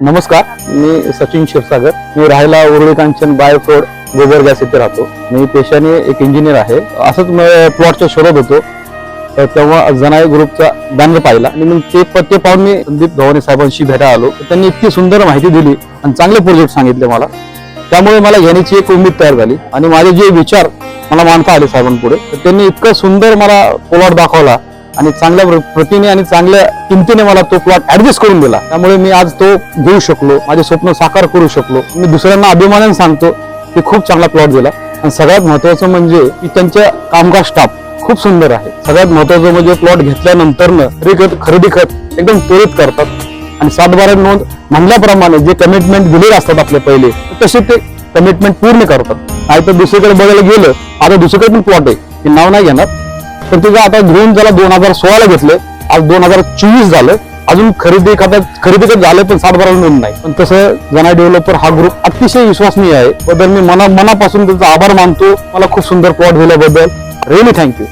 नमस्कार मी सचिन क्षीरसागर. मी राहायला उरळी कांचन बायोफ्रोड गोबर गॅस इथे राहतो. मी पेशाने एक इंजिनियर आहे. असंच प्लॉटचा शोधत होतो. तर तेव्हा जनाई ग्रुपचा बॅनर पाहिला. आणि मग ते पत्ते पाहून मी संदीप गव्हाणे साहेबांशी भेटा आलो. त्यांनी इतकी सुंदर माहिती दिली आणि चांगले प्रोजेक्ट सांगितले मला. त्यामुळे मला घेण्याची एक उमेद तयार झाली. आणि माझे जे विचार मला मांडता आले साहेबांपुढे तर त्यांनी इतकं सुंदर मला प्लॉट दाखवला. आणि चांगल्या प्र- प्रतीने आणि चांगल्या किमतीने मला तो प्लॉट ऍडजस्ट करून दिला. त्यामुळे मी आज तो घेऊ शकलो माझे स्वप्न साकार करू शकलो. मी दुसऱ्यांना अभिमानाने सांगतो की खूप चांगला प्लॉट दिला. आणि सगळ्यात महत्वाचं म्हणजे की त्यांच्या कामगार स्टाफ खूप सुंदर आहे. सगळ्यात महत्वाचं म्हणजे प्लॉट घेतल्यानंतर खत खरेदी खत एकदम त्वरित करतात. आणि सातबारा नोंद म्हणल्याप्रमाणे जे कमिटमेंट दिलेले असतात आपले पहिले तसे ते कमिटमेंट पूर्ण करतात. नाही तर दुसरीकडे बघायला गेलं आता दुसरीकडे पण प्लॉट आहे. की नाव नाही घेणार. पण तिचं आता घेऊन त्याला दोन हजार सोळाला घेतलं. आज दोन हजार चोवीस झालं. अजून खरेदी खात्यात खरेदी तर झालं पण सातबारा नोंद नाही. पण तसं जना डेव्हलपर हा ग्रुप अतिशय विश्वसनीय आहे. बद्दल मी मना मनापासून त्याचा आभार मानतो. मला खूप सुंदर प्लॉट दिल्याबद्दल. Really thank you